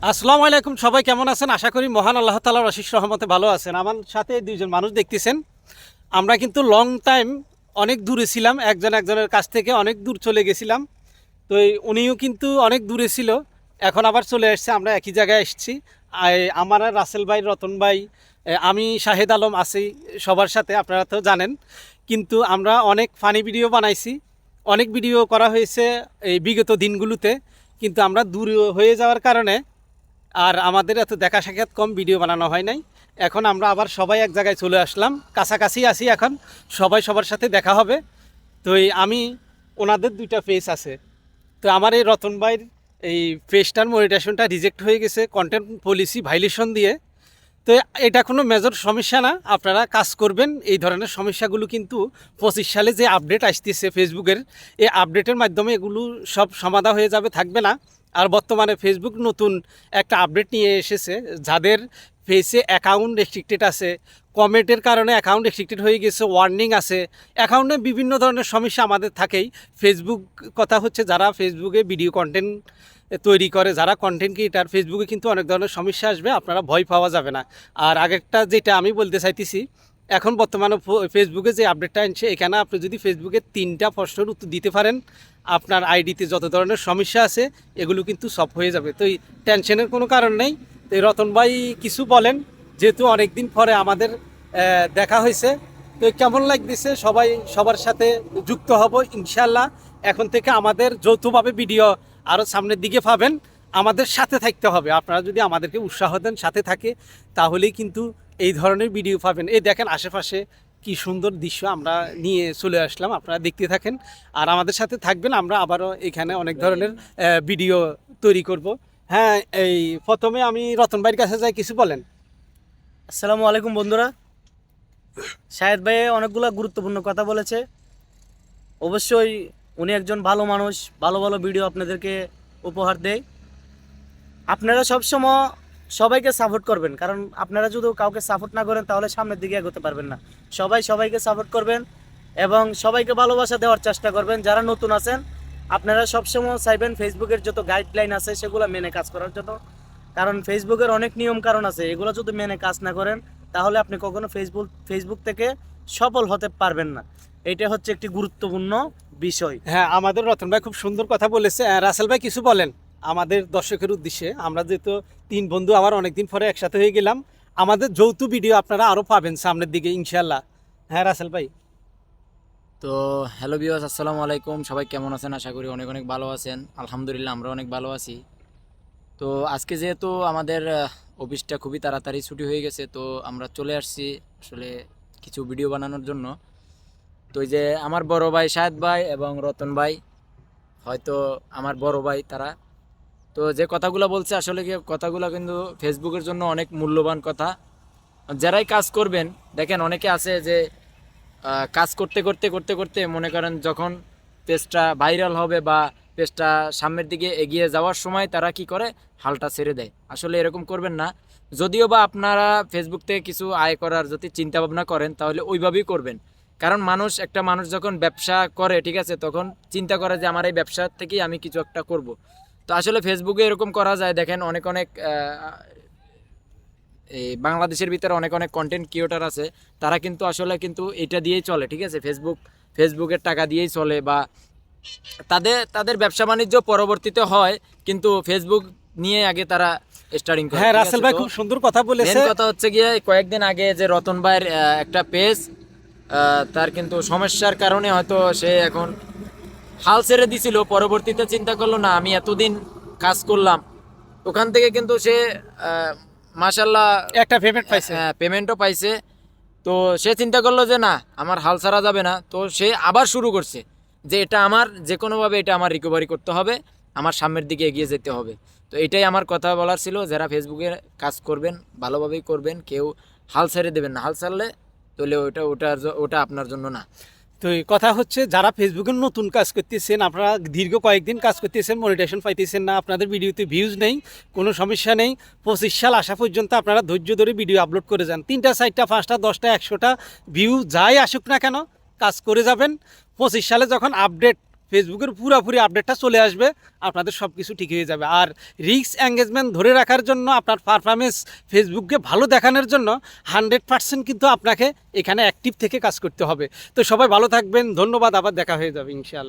আসসালামু আলাইকুম, সবাই কেমন আছেন? আশা করি মহান আল্লাহ তালার আশিস রহমতে ভালো আছেন। আমার সাথে দুইজন মানুষ দেখতেছেন। আমরা কিন্তু লং টাইম অনেক দূরে ছিলাম, একজন একজনের কাছ থেকে অনেক দূর চলে গেছিলাম। তো উনিও কিন্তু অনেক দূরে ছিল, এখন আবার চলে আসছে, আমরা একই জায়গায় এসেছি। আমার রাসেল ভাই, রতন ভাই আমি, শাহেদ আলম আছি সবার সাথে, আপনারা তো জানেন। কিন্তু আমরা অনেক ফানি ভিডিও বানাইছি, অনেক ভিডিও করা হয়েছে এই বিগত দিনগুলোতে। কিন্তু আমরা দূর হয়ে যাওয়ার কারণে আর আমাদের এত দেখা সাক্ষাৎ কম, ভিডিও বানানো হয় নাই। এখন আমরা আবার সবাই এক জায়গায় চলে আসলাম। কাছাকাছি আছি এখন। সবাই সবার সাথে দেখা হবে। তো আমি, ওনাদের দুইটা ফেস আছে। তো আমার এই রতন ভাইয়ের এই ফেসটার মনিটেশনটা রিজেক্ট হয়ে গেছে কন্টেন্ট পলিসি ভাইলেশন দিয়ে। তো এটা কোনো মেজর সমস্যা না। আপনারা কাজ করবেন। এই ধরনের সমস্যাগুলো কিন্তু পঁচিশ সালে যে আপডেট আসতেছে ফেসবুকের এই আপডেটের মাধ্যমে এগুলো সব সমাধা হয়ে যাবে, থাকবে না। আর বর্তমানে ফেসবুক নতুন একটা আপডেট নিয়ে এসেছে, যাদের ফেসে অ্যাকাউন্ট রেস্ট্রিক্টেড আছে। কমেন্টের কারণে অ্যাকাউন্ট রেস্ট্রিক্টেড হয়ে গেছে ওয়ার্নিং আছে। অ্যাকাউন্টে বিভিন্ন ধরনের সমস্যা আমাদের থাকেই। ফেসবুক কথা হচ্ছে যারা ফেসবুকে ভিডিও কন্টেন্ট তৈরি করে, যারা কন্টেন্ট ক্রিয়েটার ফেসবুকে কিন্তু অনেক ধরনের সমস্যা আসবে, আপনারা ভয় পাওয়া যাবে না। আর আগেরটা যেটা আমি বলতে চাইতেছি, এখন বর্তমানে ফেসবুকে যে আপডেটটা আনছে, এখানে আপনি যদি ফেসবুকে তিনটা প্রশ্নের উত্তর দিতে পারেন আপনার আইডিতে যত ধরনের সমস্যা আছে, এগুলো কিন্তু সব হয়ে যাবে। তো এই টেনশনের কোনো কারণ নেই। তো এই রতন ভাই কিছু বলেন, যেহেতু অনেক দিন পরে আমাদের দেখা হয়েছে। তো কেমন লাগতেছে? সবাই সবার সাথে যুক্ত হব ইনশাল্লাহ এখন থেকে আমাদের যৌথভাবে ভিডিও আরও সামনের দিকে পাবেন। আমাদের সাথে থাকতে হবে। আপনারা যদি আমাদেরকে উৎসাহ দেন, সাথে থাকে, তাহলেই কিন্তু এই ধরনের ভিডিও পাবেন। এই দেখেন, আশেপাশে কি সুন্দর দৃশ্য আমরা নিয়ে চলে আসলাম আপনারা দেখতে থাকেন। আর আমাদের সাথে থাকবেন আমরা আবারও এখানে অনেক ধরনের ভিডিও তৈরি করব। হ্যাঁ এই প্রথমে আমি রতন ভাইয়ের কাছে যাই কিছু বলেন। আসসালামু আলাইকুম বন্ধুরা। শাহেদ ভাই অনেকগুলো গুরুত্বপূর্ণ কথা বলেছে। অবশ্যই উনি একজন ভালো মানুষ ভালো ভালো ভিডিও আপনাদেরকে উপহার দেয়। আপনারা সবসময় সবাইকে সাপোর্ট করবেন। কারণ আপনারা যদি কাউকে সাপোর্ট না করেন, তাহলে সামনের দিকে এগোতে পারবেন না। সবাই সবাইকে সাপোর্ট করবেন এবং সবাইকে ভালোবাসা দেওয়ার চেষ্টা করবেন। যারা নতুন আছেন, আপনারা সবসময় চাইবেন ফেসবুকের যত গাইডলাইন আছে, সেগুলো মেনে কাজ করার জন্য। কারণ ফেসবুকের অনেক নিয়ম কারণ আছে, এগুলো যদি মেনে কাজ না করেন, তাহলে আপনি কখনো ফেসবুক ফেসবুক থেকে সফল হতে পারবেন না। এটা হচ্ছে একটি গুরুত্বপূর্ণ বিষয়। হ্যাঁ আমাদের রতন ভাই খুব সুন্দর কথা বলেছে। রাসেল ভাই কিছু বলেন? আমাদের দর্শকের উদ্দেশ্যে, আমরা যেহেতু তিন বন্ধু আবার অনেকদিন পরে একসাথে হয়ে গেলাম, আমাদের যৌথ ভিডিও আপনারা আরও পাবেন সামনের দিকে ইনশাল্লাহ হ্যাঁ রাসেল ভাই। তো হ্যালো বিওয়াস আসসালামু আলাইকুম। সবাই কেমন আছেন? আশা করি অনেক অনেক ভালো আছেন। আলহামদুলিল্লাহ, আমরা অনেক ভালো আছি। তো আজকে যেহেতু আমাদের অফিসটা খুবই তাড়াতাড়ি ছুটি হয়ে গেছে, তো আমরা চলে আসছি আসলে কিছু ভিডিও বানানোর জন্য। তো যে আমার বড় ভাই শাহেদ ভাই এবং রতন ভাই, হয়তো আমার বড় ভাই তারা তো যে কথাগুলো বলছে, আসলে কি কথাগুলো কিন্তু ফেসবুকের জন্য অনেক মূল্যবান কথা। যারাই কাজ করবেন, দেখেন অনেকে আছে যে কাজ করতে করতে করতে করতে মনে করেন যখন পেজটা ভাইরাল হবে বা পেজটা সামনের দিকে এগিয়ে যাওয়ার সময় তারা কি করে? হালটা ছেড়ে দেয়। আসলে এরকম করবেন না। যদিও বা আপনারা ফেসবুক থেকে কিছু আয় করার যদি চিন্তা ভাবনা করেন, তাহলে ওইভাবেই করবেন। কারণ মানুষ, একটা মানুষ যখন ব্যবসা করে, ঠিক আছে, তখন চিন্তা করে যে, আমার এই ব্যবসা থেকেই আমি কিছু একটা করব। তো আসলে ফেসবুকে এরকম করা যায়। দেখেন অনেক অনেক এই বাংলাদেশের ভিতরে অনেক অনেক কন্টেন্ট ক্রিয়েটার আছে। তারা কিন্তু আসলে কিন্তু এটা দিয়েই চলে ঠিক আছে? ফেসবুক ফেসবুকের টাকা দিয়েই চলে বা তাদের তাদের ব্যবসা বাণিজ্য পরবর্তীতে হয় কিন্তু ফেসবুক নিয়ে আগে তারা স্টার্টিং করে হ্যাঁ রাসেল ভাই খুব সুন্দর কথা বলেছে। কথা হচ্ছে গিয়ে কয়েকদিন আগে যে রতন ভাইয়ের একটা পেজ তার কিন্তু সমস্যার কারণে হয়তো সে এখন হাল ছেড়ে দিছিল পরবর্তীতে চিন্তা করল না আমি এতদিন কাজ করলাম। ওখান থেকে কিন্তু সে মাসাল্লাহ একটা পেমেন্ট পাইছে। হ্যাঁ পেমেন্টও পাইছে। তো সে চিন্তা করল যে না আমার হাল ছাড়া যাবে না। তো সে আবার শুরু করছে যে এটা আমার যে কোনোভাবে এটা আমার রিকভারি করতে হবে। আমার সামনের দিকে এগিয়ে যেতে হবে। তো এটাই আমার কথা বলার ছিল। যারা ফেসবুকে কাজ করবেন ভালোভাবেই করবেন। কেউ হাল ছেড়ে দেবেন না। হাল ছাড়লে তাহলে ওটা ওটা ওটা আপনার জন্য না। তো এই কথা হচ্ছে যারা ফেসবুকে নতুন কাজ করতেছেন, আপনারা দীর্ঘ কয়েকদিন কাজ করতেছেন মনিটেশন পাইতেছেন না, আপনাদের ভিডিওতে ভিউজ নেই, কোনো সমস্যা নেই, পঁচিশ সাল আসা পর্যন্ত আপনারা ধৈর্য ধরে ভিডিও আপলোড করে যান। তিনটা, চারটা, পাঁচটা, দশটা, একশোটা ভিউ যাই আসুক না কেন, কাজ করে যাবেন। পঁচিশ সালে যখন আপডেট ফেসবুকের পুরাপুরি আপডেটটা চলে আসবে, আপনাদের সব কিছু ঠিক হয়ে যাবে। আর রিক্স এঙ্গেজমেন্ট ধরে রাখার জন্য, আপনার পারফরমেন্স ফেসবুককে ভালো দেখানোর জন্য হান্ড্রেড পার্সেন্ট কিন্তু আপনাকে এখানে অ্যাক্টিভ থেকে কাজ করতে হবে। তো সবাই ভালো থাকবেন, ধন্যবাদ, আবার দেখা হয়ে যাবে, ইনশাআল্লাহ।